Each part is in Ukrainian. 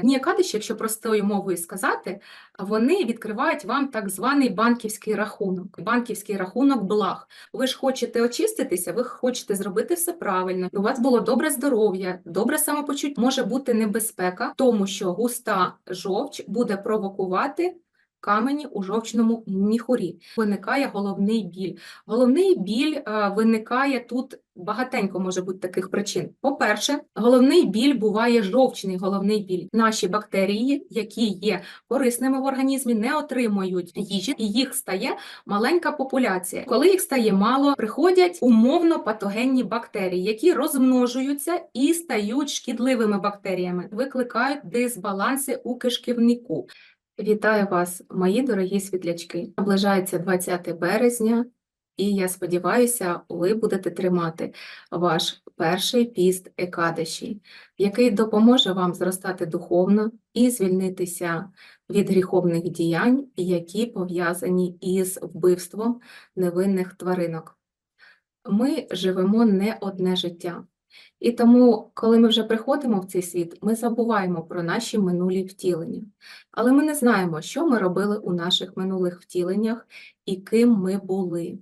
Дні кадиш, якщо простою мовою сказати, вони відкривають вам так званий банківський рахунок, банківський рахунок благ. Ви ж хочете очиститися, ви хочете зробити все правильно. У вас було добре здоров'я, добре самопочуття. Може бути небезпека, тому що густа жовч буде провокувати. Камені у жовчному міхурі виникає головний біль. Головний біль е, виникає тут багатенько може бути таких причин. По-перше, головний біль буває жовчний головний біль. Наші бактерії, які є корисними в організмі, не отримують їжі, і їх стає маленька популяція. Коли їх стає мало, приходять умовно патогенні бактерії, які розмножуються і стають шкідливими бактеріями, викликають дисбаланси у кишківнику. Вітаю вас, мої дорогі світлячки. Наближається 20 березня, і я сподіваюся, ви будете тримати ваш перший піст Екадеші, який допоможе вам зростати духовно і звільнитися від гріховних діянь, які пов'язані із вбивством невинних тваринок. Ми живемо не одне життя. І тому, коли ми вже приходимо в цей світ, ми забуваємо про наші минулі втілення. Але ми не знаємо, що ми робили у наших минулих втіленнях і ким ми були.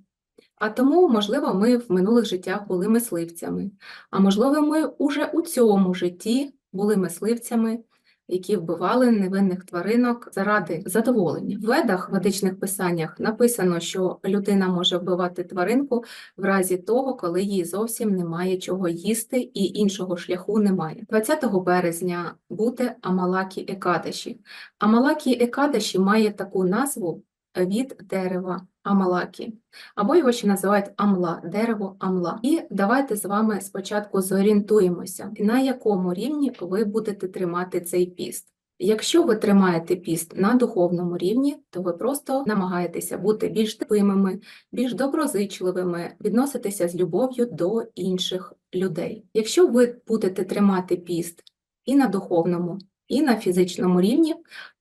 А тому, можливо, ми в минулих життях були мисливцями, а можливо, ми уже у цьому житті були мисливцями, які вбивали невинних тваринок заради задоволення. В ведах, в ведичних писаннях написано, що людина може вбивати тваринку в разі того, коли їй зовсім немає чого їсти і іншого шляху немає. 20 березня буде Амалакі Екадаші. Амалакі Екадаші має таку назву від дерева Амалакі, або його ще називають амла, дерево амла. І давайте з вами спочатку зорієнтуємося, на якому рівні ви будете тримати цей піст. Якщо ви тримаєте піст на духовному рівні, то ви просто намагаєтеся бути більш терпимими, більш доброзичливими, відноситися з любов'ю до інших людей. Якщо ви будете тримати піст і на духовному, і на фізичному рівні,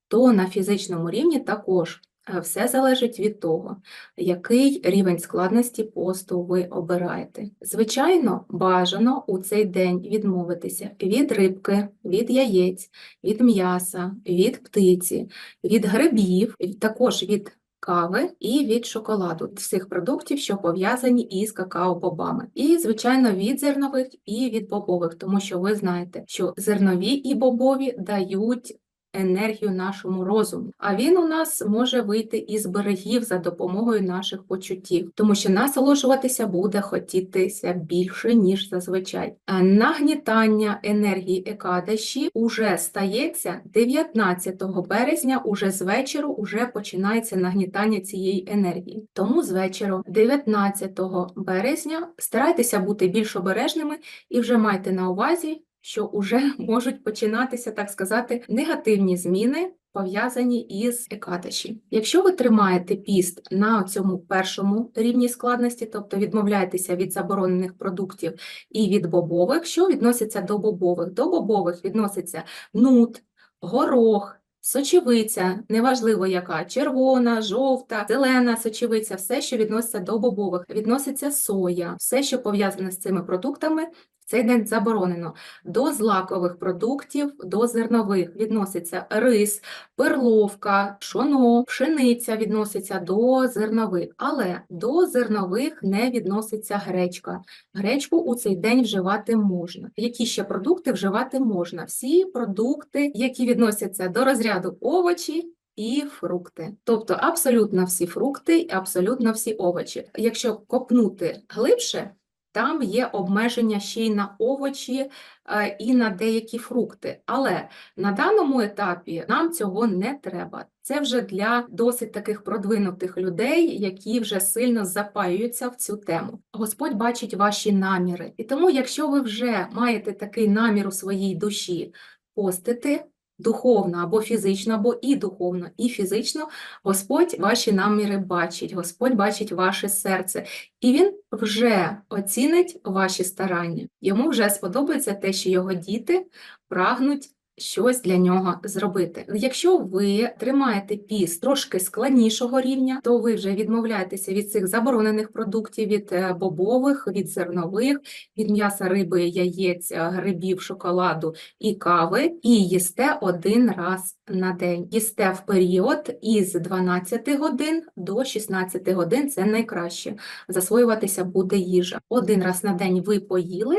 то на фізичному рівні також Все залежить від того, який рівень складності посту ви обираєте. Звичайно, бажано у цей день відмовитися від рибки, від яєць, від м'яса, від птиці, від грибів, також від кави і від шоколаду, всіх продуктів, що пов'язані із какао-бобами. І, звичайно, від зернових і від бобових, тому що ви знаєте, що зернові і бобові дають енергію нашому розуму. А він у нас може вийти із берегів за допомогою наших почуттів, тому що насолоджуватися буде хотітися більше, ніж зазвичай. А нагнітання енергії Екадаші уже стається 19 березня, уже з вечору уже починається нагнітання цієї енергії. Тому з вечора, 19 березня, старайтеся бути більш обережними і вже майте на увазі, що вже можуть починатися, так сказати, негативні зміни. Пов'язані із екаташі. Якщо ви тримаєте піст на цьому першому рівні складності, тобто відмовляєтеся від заборонених продуктів і від бобових, що відноситься до бобових? До бобових відноситься нут, горох, сочевиця, неважливо яка, червона, жовта, зелена сочевиця, все, що відноситься до бобових, відноситься соя, все, що пов'язане з цими продуктами, цей день заборонено. До злакових продуктів, до зернових відноситься рис, перловка, пшоно, пшениця відноситься до зернових, але до зернових не відноситься гречка. Гречку у цей день вживати можна. Які ще продукти вживати можна? Всі продукти, які відносяться до розряду овочі. І фрукти, тобто абсолютно всі фрукти, абсолютно всі овочі. Якщо копнути глибше, там є обмеження ще й на овочі е, і на деякі фрукти. Але на даному етапі нам цього не треба. Це вже для досить таких продвинутих людей, які вже сильно запаюються в цю тему. Господь бачить ваші наміри. І тому, якщо ви вже маєте такий намір у своїй душі постити, духовно або фізично, або і духовно, і фізично, Господь ваші наміри бачить, Господь бачить ваше серце, і Він вже оцінить ваші старання. Йому вже сподобається те, що його діти прагнуть щось для нього зробити. Якщо ви тримаєте піст трошки складнішого рівня, то ви вже відмовляєтеся від цих заборонених продуктів, від е, бобових, від зернових, від м'яса, риби, яєць, е, грибів, шоколаду і кави, і їсте один раз на день. Їсте в період із 12 годин до 16 годин. Це найкраще. Засвоюватися буде їжа. Один раз на день ви поїли.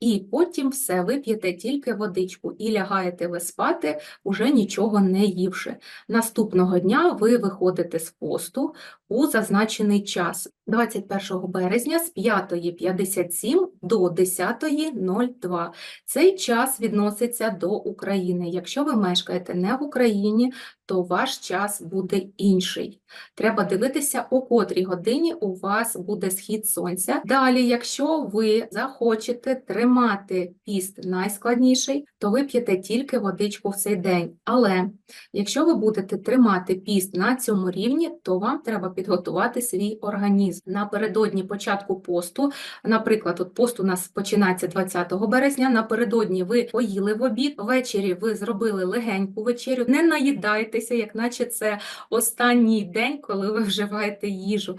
І потім все, ви п'єте тільки водичку і лягаєте ви спати, уже нічого не ївши. Наступного дня ви виходите з посту у зазначений час 21 березня з 5.57 до 10.02. Цей час відноситься до України. Якщо ви мешкаєте не в Україні, то ваш час буде інший. Треба дивитися, у котрій годині у вас буде схід сонця. Далі, якщо ви захочете тримати піст найскладніший, то ви п'єте тільки водичку в цей день. Але якщо ви будете тримати піст на цьому рівні, то вам треба підготувати свій організм. Напередодні початку посту, наприклад, от пост у нас починається 20 березня, напередодні ви поїли в обід, ввечері ви зробили легеньку вечерю, не наїдайтеся, як наче це останній день, коли ви вживаєте їжу.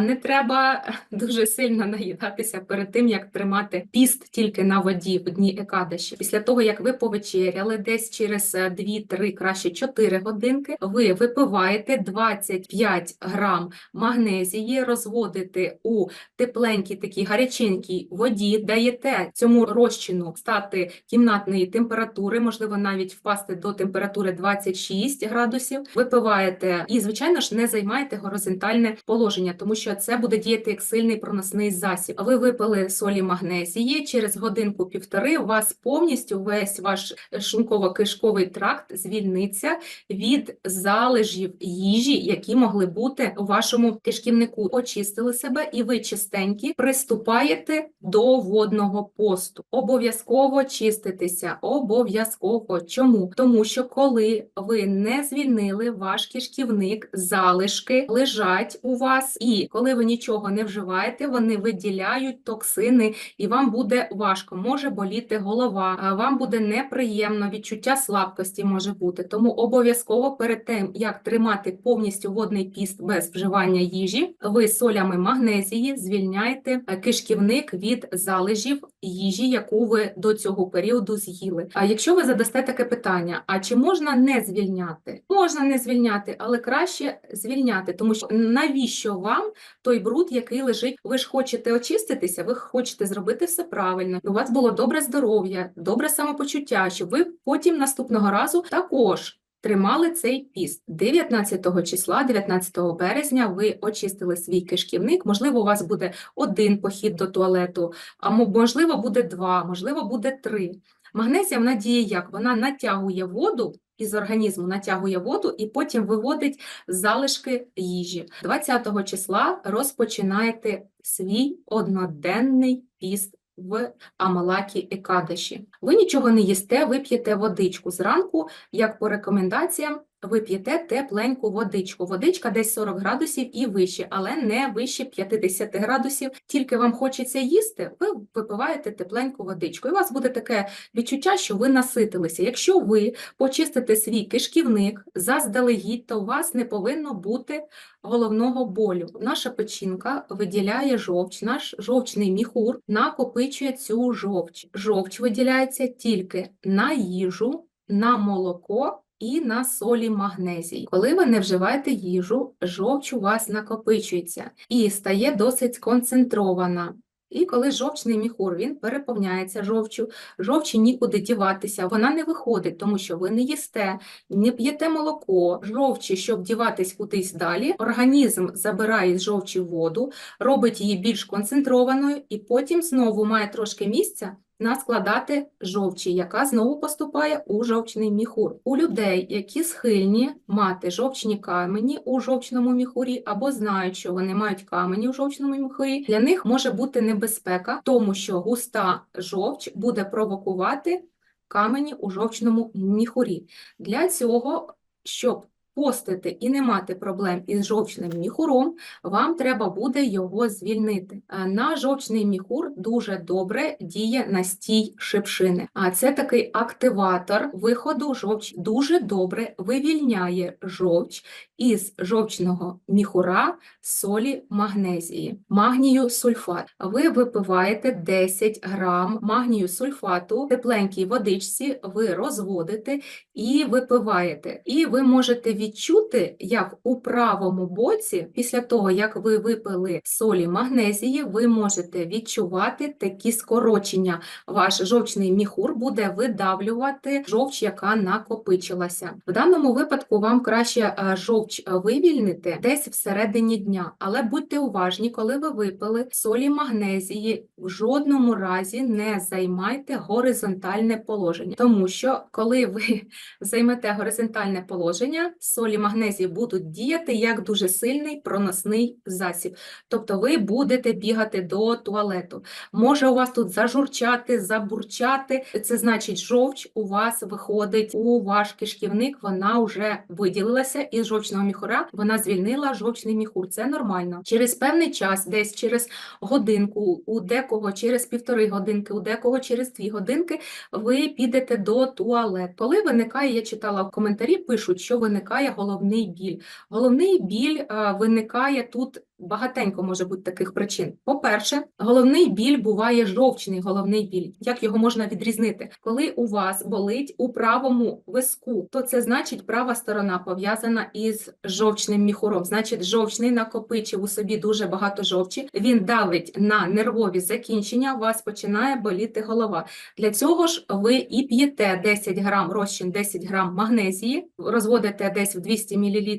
Не треба дуже сильно наїдатися перед тим, як тримати піст тільки на воді в дні екадаші. Після того, як ви повечеряли, десь через 2-3, краще 4 годинки, ви випиваєте 25 грам магнезії, розводите у тепленькій такій гаряченькій воді, даєте цьому розчину стати кімнатної температури, можливо, навіть впасти до температури 26 градусів. Випиваєте і, звичайно ж, не займайте горизонтальне положення, тому що це буде діяти як сильний проносний засіб. Ви випили солі магнезії через годинку-півтори. У вас повністю весь ваш шлунково-кишковий тракт звільниться від залежів їжі, які могли бути вашому кишківнику. Очистили себе, і ви чистенькі приступаєте до водного посту. Обов'язково чиститися, обов'язково. Чому? Тому що коли ви не звільнили ваш кишківник, залишки лежать у вас, і коли ви нічого не вживаєте, вони виділяють токсини, і вам буде важко, може боліти голова, вам буде неприємно, відчуття слабкості може бути. Тому обов'язково перед тим, як тримати повністю водний піст без вживання їжі, ви солями магнезії звільняєте кишківник від залежів їжі, яку ви до цього періоду з'їли. А якщо ви задасте таке питання: а чи можна не звільняти? Можна не звільняти, але краще звільняти, тому що навіщо вам той бруд, який лежить? Ви ж хочете очиститися, ви хочете зробити все правильно. У вас було добре здоров'я, добре самопочуття, щоб ви потім наступного разу також. Тримали цей піст 19 числа, 19 березня. Ви очистили свій кишківник. Можливо, у вас буде один похід до туалету, а можливо, буде два, можливо, буде три. Магнезія вона діє як? Вона натягує воду із організму, натягує воду і потім виводить залишки їжі. 20 числа розпочинаєте свій одноденний піст в Амалакі Екадаші. Ви нічого не їсте, ви п'єте водичку зранку, як по рекомендаціям, ви п'єте тепленьку водичку. Водичка десь 40 градусів і вище, але не вище 50 градусів. Тільки вам хочеться їсти, ви випиваєте тепленьку водичку. І у вас буде таке відчуття, що ви наситилися. Якщо ви почистите свій кишківник заздалегідь, то у вас не повинно бути головного болю. Наша печінка виділяє жовч, наш жовчний міхур накопичує цю жовч. Жовч виділяється тільки на їжу, на молоко і на солі магнезії. Коли ви не вживаєте їжу, жовч у вас накопичується і стає досить концентрована. І коли жовчний міхур він переповняється жовчю, жовчі нікуди діватися, вона не виходить, тому що ви не їсте, не п'єте молоко, жовчі, щоб діватись кудись далі, організм забирає з жовчі воду, робить її більш концентрованою, і потім знову має трошки місця наскладати жовчі, яка знову поступає у жовчний міхур. У людей, які схильні мати жовчні камені у жовчному міхурі, або знають, що вони мають камені у жовчному міхурі, для них може бути небезпека, тому що густа жовч буде провокувати камені у жовчному міхурі. Для цього, щоб постити і не мати проблем із жовчним міхуром, вам треба буде його звільнити. Е, На жовчний міхур дуже добре діє настій шипшини. А це такий активатор виходу жовч, дуже добре вивільняє жовч із жовчного міхура солі магнезії, магнію сульфат. Ви випиваєте 10 грам магнію сульфату в тепленькій водичці, ви розводите і випиваєте. І ви можете відчути, як у правому боці, після того, як ви випили солі магнезії, ви можете відчувати такі скорочення. Ваш жовчний міхур буде видавлювати жовч, яка накопичилася. В даному випадку вам краще е, жовч вивільнити десь всередині дня, але будьте уважні, коли ви випили солі магнезії, в жодному разі не займайте горизонтальне положення, тому що коли ви займете горизонтальне положення, солі магнезії будуть діяти як дуже сильний проносний засіб. Тобто ви будете бігати до туалету. Може у вас тут зажурчати, забурчати. Це значить, жовч у вас виходить у ваш кишківник, вона вже виділилася із жовчного міхура, вона звільнила жовчний міхур. Це нормально. Через певний час, десь через годинку, у декого через півтори годинки, у декого через дві годинки, ви підете до туалету. Коли виникає, я читала в коментарі, пишуть, що виникає головний біль. Головний біль е, виникає тут. Багатенько може бути таких причин. По-перше, головний біль буває жовчний головний біль. Як його можна відрізнити? Коли у вас болить у правому виску, то це значить права сторона пов'язана із жовчним міхуром. Значить, жовчний накопичив у собі дуже багато жовчі. Він давить на нервові закінчення. У вас починає боліти голова. Для цього ж ви і п'єте 10 грам розчин, 10 грам магнезії, розводите десь в 200 мл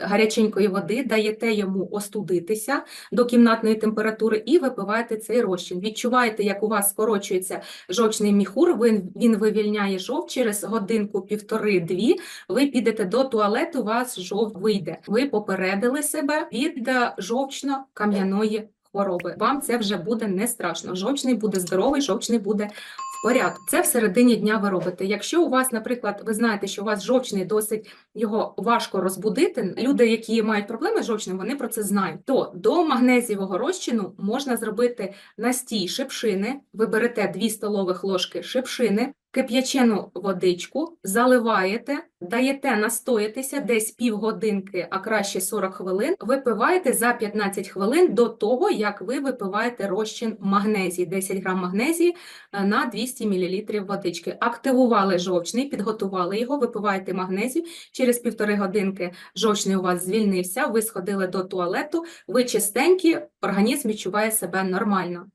гаряченької води, даєте йому остудитися до кімнатної температури і випиваєте цей розчин. Відчуваєте, як у вас скорочується жовчний міхур, він, він вивільняє жовт через годинку, півтори-дві. Ви підете до туалету, у вас жовт вийде. Ви попередили себе від е, жовчно-кам'яної хвороби. Вам це вже буде не страшно. Жовчний буде здоровий, жовчний буде в порядку. Це в середині дня ви робите. Якщо у вас, наприклад, ви знаєте, що у вас жовчний досить його важко розбудити. Люди, які мають проблеми з жовчним, вони про це знають. То до магнезієвого розчину можна зробити настій шипшини. Ви берете 2 столових ложки шипшини, кип'ячену водичку, заливаєте, даєте настоятися десь півгодинки, а краще 40 хвилин. Випиваєте за 15 хвилин до того, як ви випиваєте розчин магнезії, 10 грам магнезії е, на 200 мл водички. Активували жовчний, підготували його, випиваєте магнезію. Через півтори годинки жовчний у вас звільнився, ви сходили до туалету, ви чистенькі, організм відчуває себе нормально.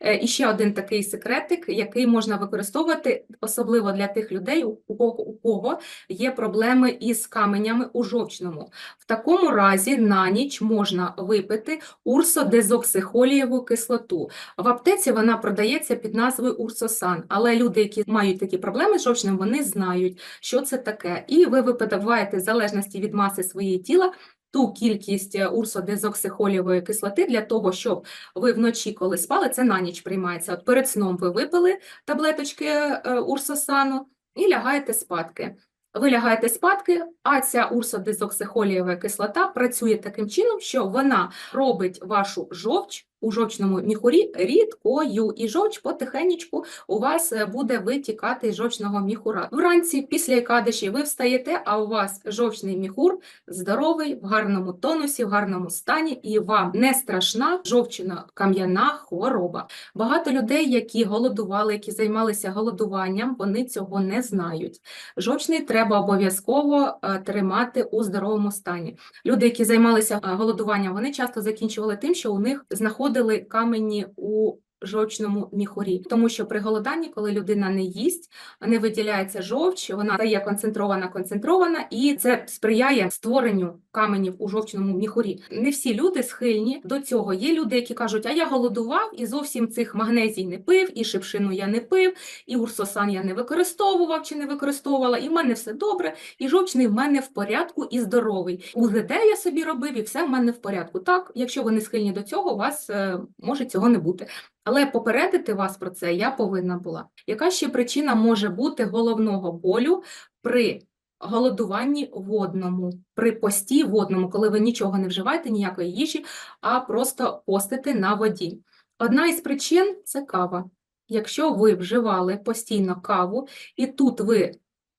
Е, І ще один такий секретик, який можна використовувати, особливо для тих людей, у кого, у кого є проблеми із каменями у жовчному. В такому разі на ніч можна випити урсодезоксихолієву кислоту. В аптеці вона продається під назвою Урсосан, але люди, які мають такі проблеми з жовчним, вони знають, що це таке. І ви випиваєте в залежності від маси своєї тіла ту кількість урсодезоксихолівої урсодезоксихолієвої кислоти для того, щоб ви вночі, коли спали, це на ніч приймається. От перед сном ви випили таблеточки е, урсосану і лягаєте спадки. Ви лягаєте спадки, а ця урсодезоксихолієва кислота працює таким чином, що вона робить вашу жовч у жовчному міхурі рідкою, і жовч потихенечку у вас е, буде витікати із жовчного міхура. Вранці, після якадиші, ви встаєте, а у вас жовчний міхур здоровий, в гарному тонусі, в гарному стані, і вам не страшна жовчно-кам'яна хвороба. Багато людей, які голодували, які займалися голодуванням, вони цього не знають. Жовчний треба обов'язково е, тримати у здоровому стані. Люди, які займалися е, голодуванням, вони часто закінчували тим, що у них знаходили камені у жовчному міхурі, тому що при голоданні, коли людина не їсть, не виділяється жовч, вона стає концентрована, концентрована, і це сприяє створенню каменів у жовчному міхурі. Не всі люди схильні до цього. Є люди, які кажуть, а я голодував і зовсім цих магнезій не пив, і шипшину я не пив, і урсосан я не використовував чи не використовувала, і в мене все добре, і жовчний в мене в порядку і здоровий. УЗД я собі робив, і все в мене в порядку. Так, якщо ви не схильні до цього, у вас е, може цього не бути. Але попередити вас про це я повинна була. Яка ще причина може бути головного болю при голодуванні водному, при пості водному, коли ви нічого не вживаєте, ніякої їжі, а просто постите на воді. Одна із причин це кава. Якщо ви вживали постійно каву, і тут ви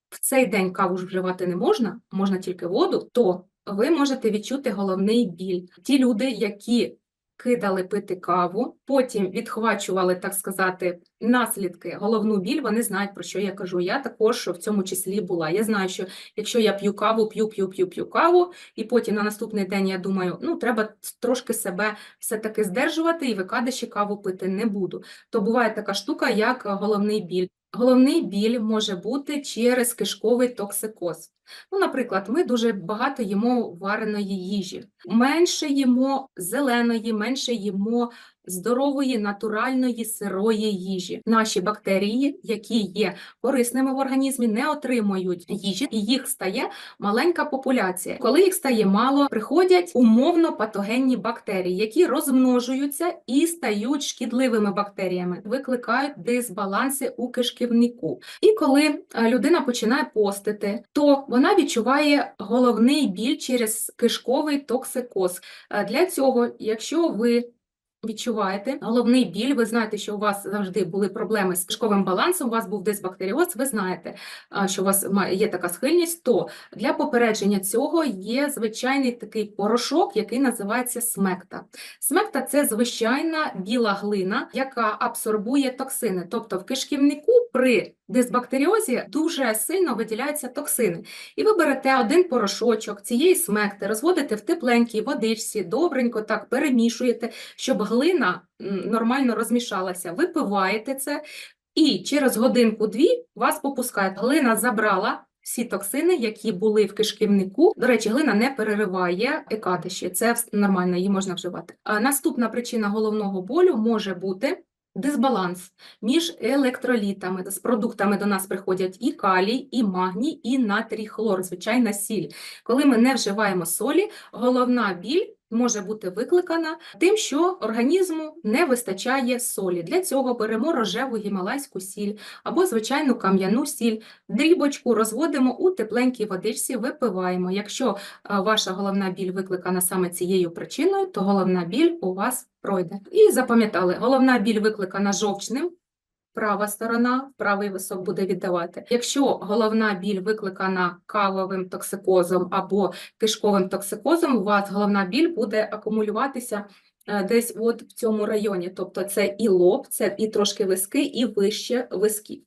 в цей день каву ж вживати не можна, можна тільки воду, то ви можете відчути головний біль. Ті люди, які кидали пити каву, потім відхвачували, так сказати, наслідки, головну біль, вони знають, про що я кажу. Я також в цьому числі була. Я знаю, що якщо я п'ю каву, п'ю, п'ю, п'ю, п'ю каву, і потім на наступний день я думаю, ну, треба трошки себе все-таки здержувати і викадиші каву пити не буду. То буває така штука, як головний біль. Головний біль може бути через кишковий токсикоз. Ну, наприклад, ми дуже багато їмо вареної їжі, менше їмо зеленої, менше їмо здорової, натуральної сирої їжі. Наші бактерії, які є корисними в організмі, не отримують їжі, і їх стає маленька популяція. Коли їх стає мало, приходять умовно патогенні бактерії, які розмножуються і стають шкідливими бактеріями, викликають дисбаланси у кишківнику. І коли е, людина починає постити, то вона відчуває головний біль через кишковий токсикоз. Е, Для цього, якщо ви відчуваєте головний біль, ви знаєте, що у вас завжди були проблеми з кишковим балансом, у вас був дисбактеріоз, ви знаєте, що у вас є така схильність, то для попередження цього є звичайний такий порошок, який називається смекта. Смекта це звичайна біла глина, яка абсорбує токсини. Тобто в кишківнику при дисбактеріозі дуже сильно виділяються токсини. І ви берете один порошочок цієї смекти, розводите в тепленькій водичці, добренько так перемішуєте, щоб глина нормально розмішалася. Випиваєте це, і через годинку-дві вас попускають. Глина забрала всі токсини, які були в кишківнику. До речі, глина не перериває екатиші, це нормально, її можна вживати. А наступна причина головного болю може бути дисбаланс між електролітами. З продуктами до нас приходять і калій, і магній, і натрій хлор, звичайна сіль. Коли ми не вживаємо солі, головна біль може бути викликана тим, що організму не вистачає солі. Для цього беремо рожеву гімалайську сіль або звичайну кам'яну сіль, дрібочку розводимо у тепленькій водичці, випиваємо. Якщо ваша головна біль викликана саме цією причиною, то головна біль у вас пройде. І запам'ятали, головна біль викликана жовчним, права сторона, правий висок буде віддавати. Якщо головна біль викликана кавовим токсикозом або кишковим токсикозом, у вас головна біль буде акумулюватися е, десь от в цьому районі. Тобто це і лоб, це і трошки виски, і вище висків.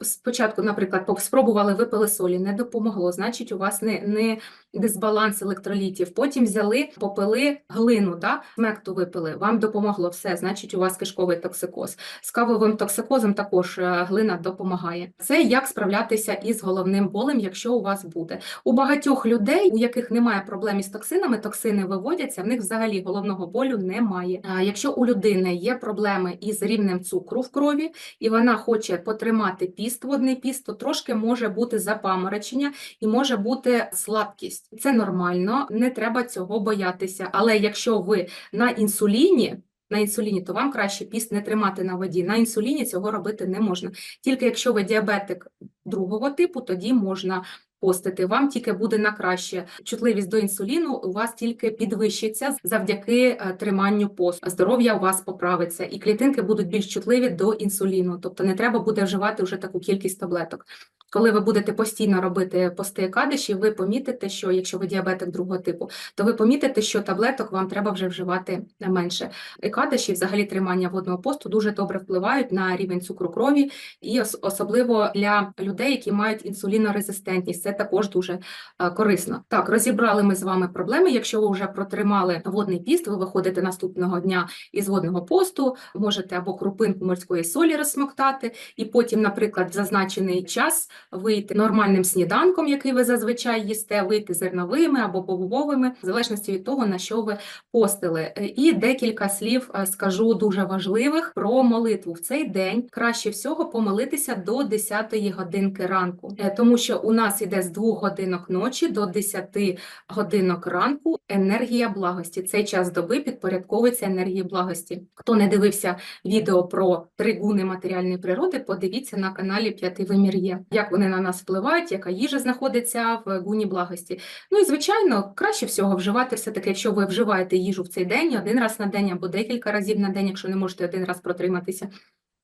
Спочатку, наприклад, спробували випили солі, не допомогло, значить, у вас не, не дисбаланс електролітів. Потім взяли, попили глину, да? мекту випили, вам допомогло все, значить, у вас кишковий токсикоз. З кавовим токсикозом також е, глина допомагає. Це як справлятися із головним болем, якщо у вас буде. У багатьох людей, у яких немає проблем із токсинами, токсини виводяться, в них взагалі головного болю немає. А Якщо у людини є проблеми із рівнем цукру в крові, і вона хоче потримати піст, водний піст, то трошки може бути запаморочення і може бути слабкість. Це нормально, не треба цього боятися. Але якщо ви на інсуліні, на інсуліні, то вам краще піст не тримати на воді. На інсуліні цього робити не можна. Тільки якщо ви діабетик другого типу, тоді можна постити. Вам тільки буде на краще. Чутливість до інсуліну у вас тільки підвищиться завдяки е, триманню посту. Здоров'я у вас поправиться, і клітинки будуть більш чутливі до інсуліну. Тобто не треба буде вживати вже таку кількість таблеток. Коли ви будете постійно робити пости кадиші, ви помітите, що якщо ви діабетик другого типу, то ви помітите, що таблеток вам треба вже вживати менше. Екадиші, взагалі тримання водного посту дуже добре впливають на рівень цукру крові, і особливо для людей, які мають інсулінорезистентність. Це також дуже е, корисно. Так, розібрали ми з вами проблеми. Якщо ви вже протримали водний піст, ви виходите наступного дня із водного посту, можете або крупинку морської солі розсмоктати, і потім, наприклад, зазначений час вийти нормальним сніданком, який ви зазвичай їсте, вийти зерновими або бобовими, в залежності від того, на що ви постили. І декілька слів е, скажу дуже важливих про молитву. В цей день краще всього помолитися до 10-ї годинки ранку, Е, тому що у нас іде з 2 годинок ночі до 10 годинок ранку енергія благості. Цей час доби підпорядковується енергії благості. Хто не дивився відео про три гуни матеріальної природи, подивіться на каналі П'ятий вимір є. Як вони на нас впливають, яка їжа знаходиться в гуні благості. Ну і звичайно, краще всього вживати все-таки, якщо ви вживаєте їжу в цей день, один раз на день або декілька разів на день, якщо не можете один раз протриматися.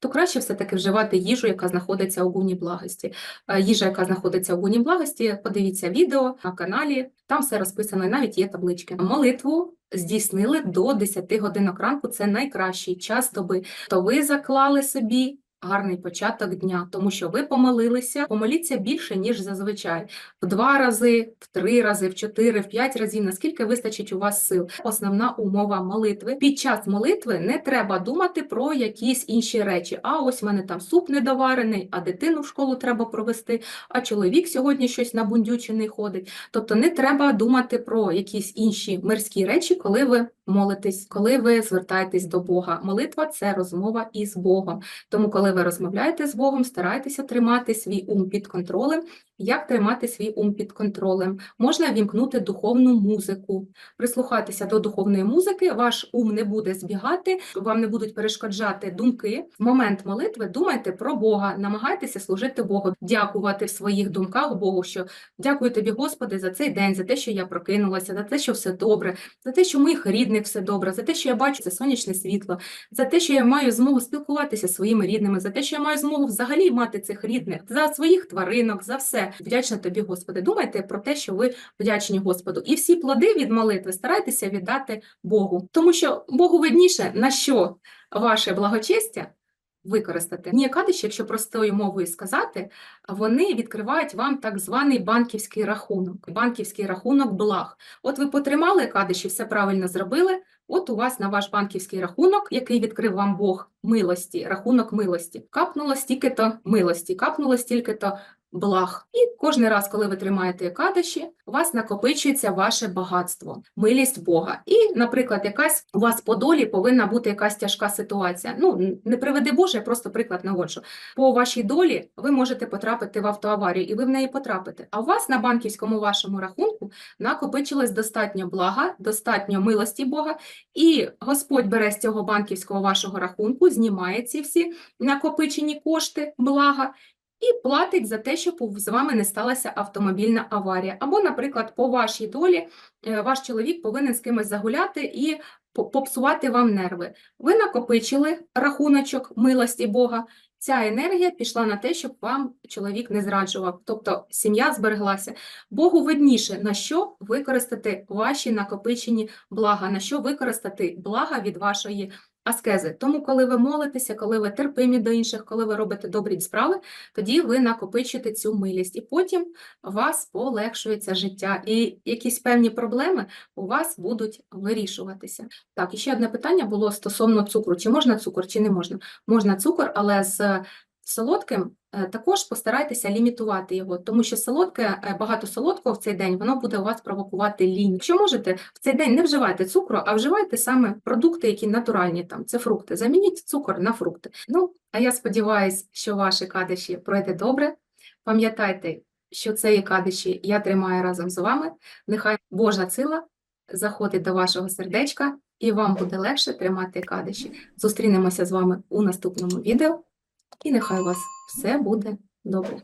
То краще все-таки вживати їжу, яка знаходиться у гуні благості. Е, Їжа, яка знаходиться у гуні благості, подивіться відео на каналі, там все розписано, і навіть є таблички. Молитву здійснили до 10 годинок ранку, це найкращий час доби. То ви заклали собі гарний початок дня, тому що ви помолилися, помоліться більше, ніж зазвичай. В два рази, в три рази, в чотири, в п'ять разів, наскільки вистачить у вас сил. Основна умова молитви. Під час молитви не треба думати про якісь інші речі. А ось в мене там суп недоварений, а дитину в школу треба провести, а чоловік сьогодні щось набундючений ходить. Тобто не треба думати про якісь інші мирські речі, коли ви молитесь, коли ви звертаєтесь до Бога. Молитва це розмова із Богом. Тому, коли ви розмовляєте з Богом, старайтеся тримати свій ум під контролем. Як тримати свій ум під контролем? Можна вімкнути духовну музику, прислухатися до духовної музики, ваш ум не буде збігати, вам не будуть перешкоджати думки. В момент молитви думайте про Бога, намагайтеся служити Богу, дякувати в своїх думках Богу, що дякую тобі, Господи, за цей день, за те, що я прокинулася, за те, що все добре, за те, що моїх рідних все добре, за те, що я бачу це сонячне світло, за те, що я маю змогу спілкуватися зі своїми рідними, за те, що я маю змогу взагалі мати цих рідних, за своїх тваринок, за все. Вдячна тобі, Господи. Думайте про те, що ви вдячні Господу. І всі плоди від молитви старайтеся віддати Богу, тому що Богу видніше, на що ваше благочестя використати. Ніякадище, якщо простою мовою сказати, вони відкривають вам так званий банківський рахунок, банківський рахунок благ. От ви потримали кадиші, все правильно зробили. От у вас на ваш банківський рахунок, який відкрив вам Бог милості, рахунок милості, капнуло стільки-то милості, капнуло стільки-то благ. І кожен раз, коли ви тримаєте кадиші, у вас накопичується ваше багатство, милість Бога. І, наприклад, якась у вас по долі повинна бути якась тяжка ситуація. Ну, не приведи Боже, я просто приклад наводжу. По вашій долі ви можете потрапити в автоаварію, і ви в неї потрапите. А у вас на банківському вашому рахунку накопичилось достатньо блага, достатньо милості Бога, і Господь бере з цього банківського вашого рахунку, знімає ці всі накопичені кошти, блага. І платить за те, щоб з вами не сталася автомобільна аварія. Або, наприклад, по вашій долі е, ваш чоловік повинен з кимось загуляти і попсувати вам нерви. Ви накопичили рахуночок милості Бога. Ця енергія пішла на те, щоб вам чоловік не зраджував, тобто сім'я збереглася. Богу видніше, на що використати ваші накопичені блага, на що використати блага від вашої аскези. Тому, коли ви молитеся, коли ви терпимі до інших, коли ви робите добрі справи, тоді ви накопичуєте цю милість, і потім у вас полегшується життя, і якісь певні проблеми у вас будуть вирішуватися. Так, і ще одне питання було стосовно цукру: чи можна цукор, чи не можна? Можна цукор, але з солодким е, також постарайтеся лімітувати його, тому що солодке, е, багато солодкого в цей день, воно буде у вас провокувати лінь. Якщо можете, в цей день не вживайте цукру, а вживайте саме продукти, які натуральні, там, це фрукти. Замініть цукор на фрукти. Ну, а я сподіваюся, що ваші кадиші пройде добре. Пам'ятайте, що цієї кадиші я тримаю разом з вами. Нехай Божа сила заходить до вашого сердечка, і вам буде легше тримати кадиші. Зустрінемося з вами у наступному відео, і нехай у вас все буде добре.